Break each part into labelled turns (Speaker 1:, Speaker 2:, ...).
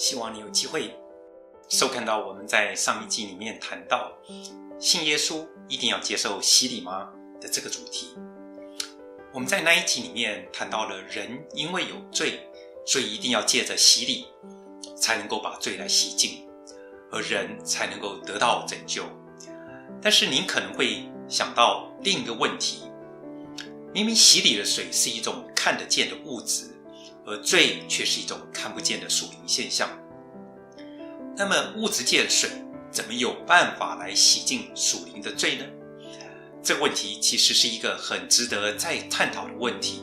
Speaker 1: 希望你有机会收看到我们在上一集里面谈到信耶稣一定要接受洗礼吗的这个主题。我们在那一集里面谈到了人因为有罪，所以一定要借着洗礼才能够把罪来洗净，而人才能够得到拯救。但是您可能会想到另一个问题：明明洗礼的水是一种看得见的物质，而罪却是一种看不见的属灵现象。那么物质界的水怎么有办法来洗净属灵的罪呢？这个问题其实是一个很值得再探讨的问题。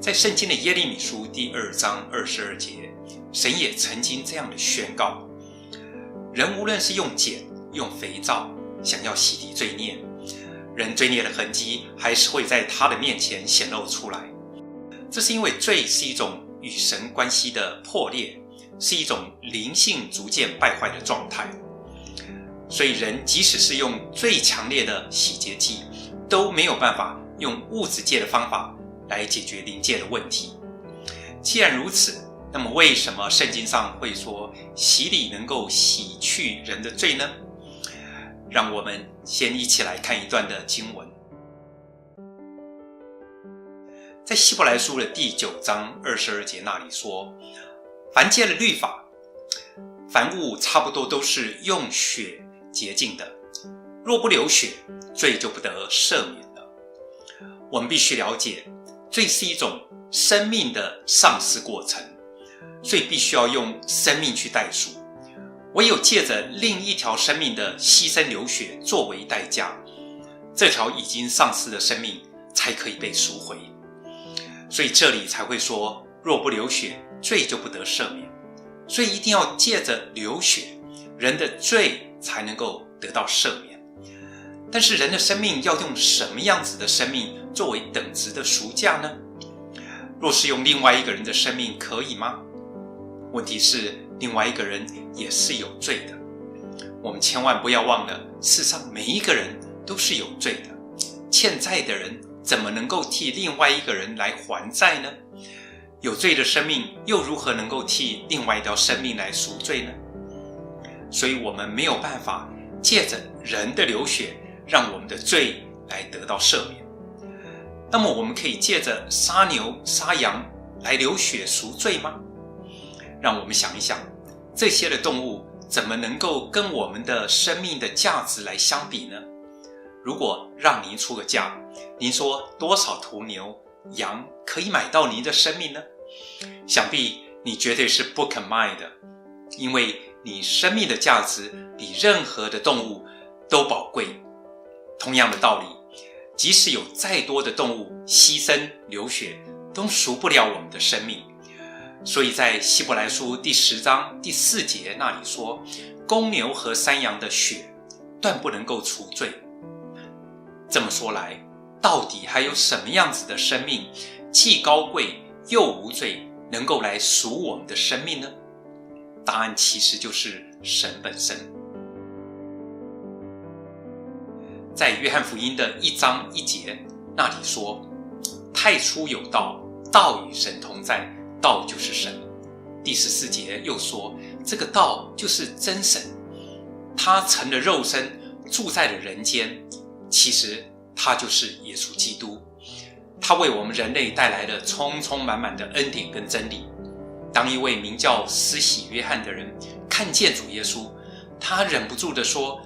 Speaker 1: 在圣经的耶利米书第二章二十二节，神也曾经这样的宣告：人无论是用碱、用肥皂，想要洗涤罪孽，人罪孽的痕迹还是会在他的面前显露出来。这是因为罪是一种与神关系的破裂，是一种灵性逐渐败坏的状态。所以，人即使是用最强烈的洗洁剂，都没有办法用物质界的方法来解决灵界的问题。既然如此，那么为什么圣经上会说洗礼能够洗去人的罪呢？让我们先一起来看一段的经文，在希伯来书的第九章二十二节那里说：“凡借了律法，凡物差不多都是用血。”洁净的，若不流血，罪就不得赦免了。我们必须了解，罪是一种生命的丧失过程，所以必须要用生命去代赎。唯有借着另一条生命的牺牲流血作为代价，这条已经丧失的生命才可以被赎回。所以这里才会说，若不流血，罪就不得赦免。所以一定要借着流血，人的罪。才能够得到赦免，但是人的生命要用什么样子的生命作为等值的赎价呢？若是用另外一个人的生命，可以吗？问题是，另外一个人也是有罪的。我们千万不要忘了，世上每一个人都是有罪的。欠债的人怎么能够替另外一个人来还债呢？有罪的生命又如何能够替另外一条生命来赎罪呢？所以，我们没有办法借着人的流血，让我们的罪来得到赦免。那么，我们可以借着杀牛、杀羊来流血赎罪吗？让我们想一想，这些的动物怎么能够跟我们的生命的价值来相比呢？如果让您出个价，您说多少头牛、羊可以买到您的生命呢？想必你绝对是不肯卖的，因为。你生命的价值比任何的动物都宝贵。同样的道理，即使有再多的动物牺牲流血，都赎不了我们的生命。所以在希伯来书第十章第四节那里说：“公牛和山羊的血断不能够除罪。”这么说来，到底还有什么样子的生命，既高贵又无罪，能够来赎我们的生命呢？答案其实就是神本身。在约翰福音的一章一节那里说：“太初有道，道与神同在，道就是神。”第十四节又说：“这个道就是真神，他成了肉身，住在了人间。其实他就是耶稣基督，他为我们人类带来了充充满满的恩典跟真理。”当一位名叫施洗约翰的人看见主耶稣，他忍不住的说：“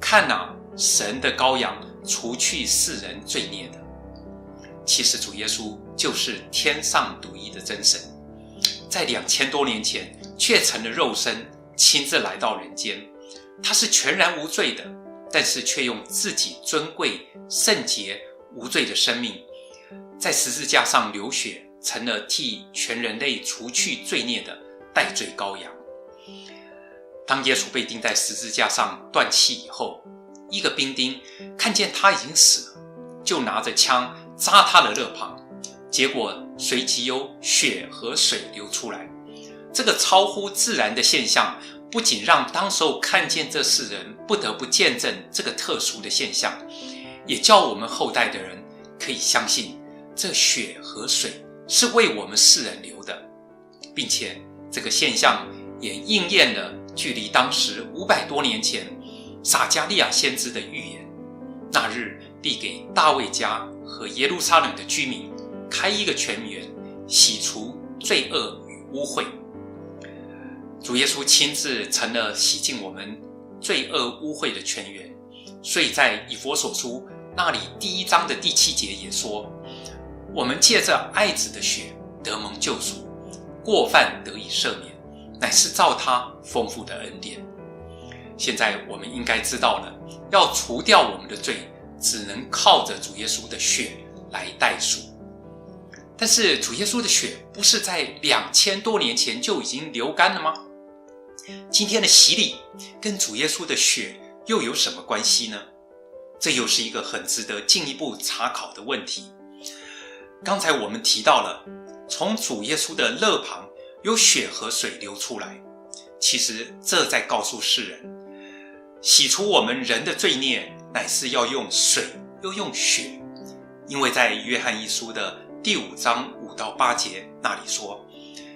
Speaker 1: 看哪，神的羔羊，除去世人罪孽的。”其实主耶稣就是天上独一的真神，在两千多年前却成了肉身，亲自来到人间。他是全然无罪的，但是却用自己尊贵、圣洁、无罪的生命，在十字架上流血。成了替全人类除去罪孽的代罪羔羊。当耶稣被钉在十字架上断气以后，一个兵丁看见他已经死了，就拿着枪扎他的肋旁，结果随即有血和水流出来。这个超乎自然的现象，不仅让当时候看见这世人不得不见证这个特殊的现象，也叫我们后代的人可以相信这血和水。是为我们世人流的，并且这个现象也应验了距离当时五百多年前撒加利亚先知的预言：那日必给大卫家和耶路撒冷的居民开一个泉源，洗除罪恶与污秽。主耶稣亲自成了洗净我们罪恶污秽的泉源，所以在以佛所书那里第一章的第七节也说：我们借着爱子的血得蒙救赎，过犯得以赦免，乃是照他丰富的恩典。现在我们应该知道了，要除掉我们的罪，只能靠着主耶稣的血来代赎。但是主耶稣的血不是在两千多年前就已经流干了吗？今天的洗礼跟主耶稣的血又有什么关系呢？这又是一个很值得进一步查考的问题。刚才我们提到了，从主耶稣的肋旁有血和水流出来，其实这在告诉世人，洗除我们人的罪孽，乃是要用水又用血，因为在约翰一书的第五章五到八节那里说，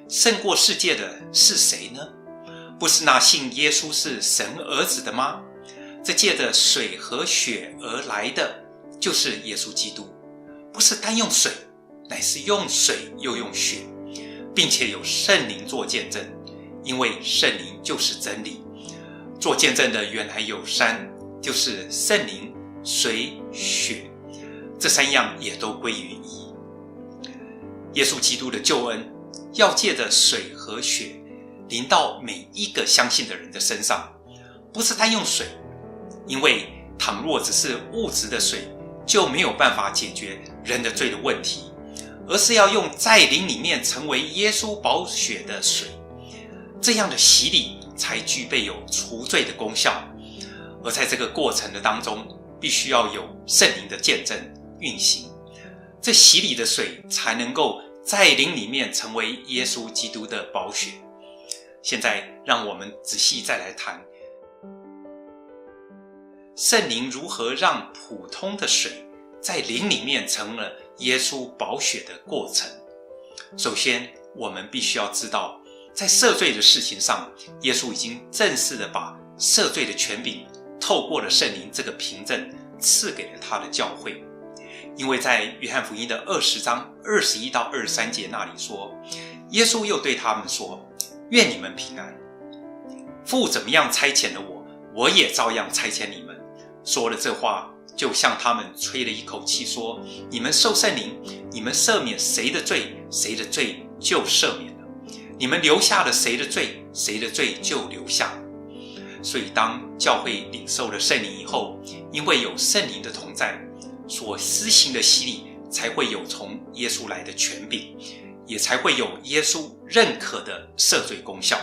Speaker 1: 胜过世界的是谁呢？不是那信耶稣是神儿子的吗？这借着水和血而来的，就是耶稣基督。不是单用水，乃是用水又用血，并且有圣灵做见证，因为圣灵就是真理。做见证的原来有三，就是圣灵、水、血，这三样也都归于一。耶稣基督的救恩要借着水和血。淋到每一个相信的人的身上，不是单用水，因为倘若只是物质的水，就没有办法解决人的罪的问题，而是要用在灵里面成为耶稣宝血的水，这样的洗礼才具备有除罪的功效。而在这个过程的当中，必须要有圣灵的见证运行，这洗礼的水才能够在灵里面成为耶稣基督的宝血。现在，让我们仔细再来谈圣灵如何让普通的水在灵里面成了耶稣宝血的过程。首先，我们必须要知道，在赦罪的事情上，耶稣已经正式的把赦罪的权柄透过了圣灵这个凭证赐给了他的教会。因为在约翰福音的二十章二十一到二十三节那里说，耶稣又对他们说。愿你们平安。父怎么样差遣了我，我也照样差遣你们。说了这话，就向他们吹了一口气，说：“你们受圣灵，你们赦免谁的罪，谁的罪就赦免了；你们留下了谁的罪，谁的罪就留下。”所以，当教会领受了圣灵以后，因为有圣灵的同在，所施行的洗礼才会有从耶稣来的权柄。也才会有耶稣认可的赦罪功效，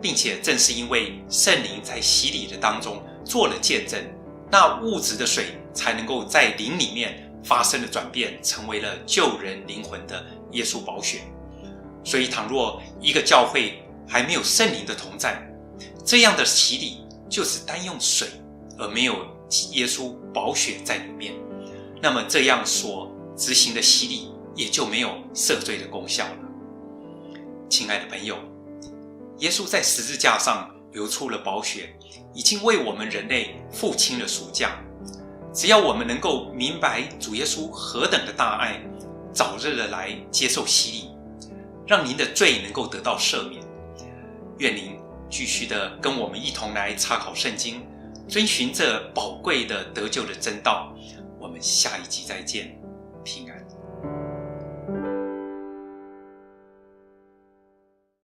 Speaker 1: 并且正是因为圣灵在洗礼的当中做了见证，那物质的水才能够在灵里面发生了转变，成为了救人灵魂的耶稣宝血。所以，倘若一个教会还没有圣灵的同在，这样的洗礼就是单用水而没有耶稣宝血在里面，那么这样所执行的洗礼。也就没有赦罪的功效了。亲爱的朋友，耶稣在十字架上流出了宝血，已经为我们人类付清了赎价。只要我们能够明白主耶稣何等的大爱，早日的来接受洗礼，让您的罪能够得到赦免。愿您继续的跟我们一同来查考圣经，遵循这宝贵的得救的真道。我们下一集再见，平安。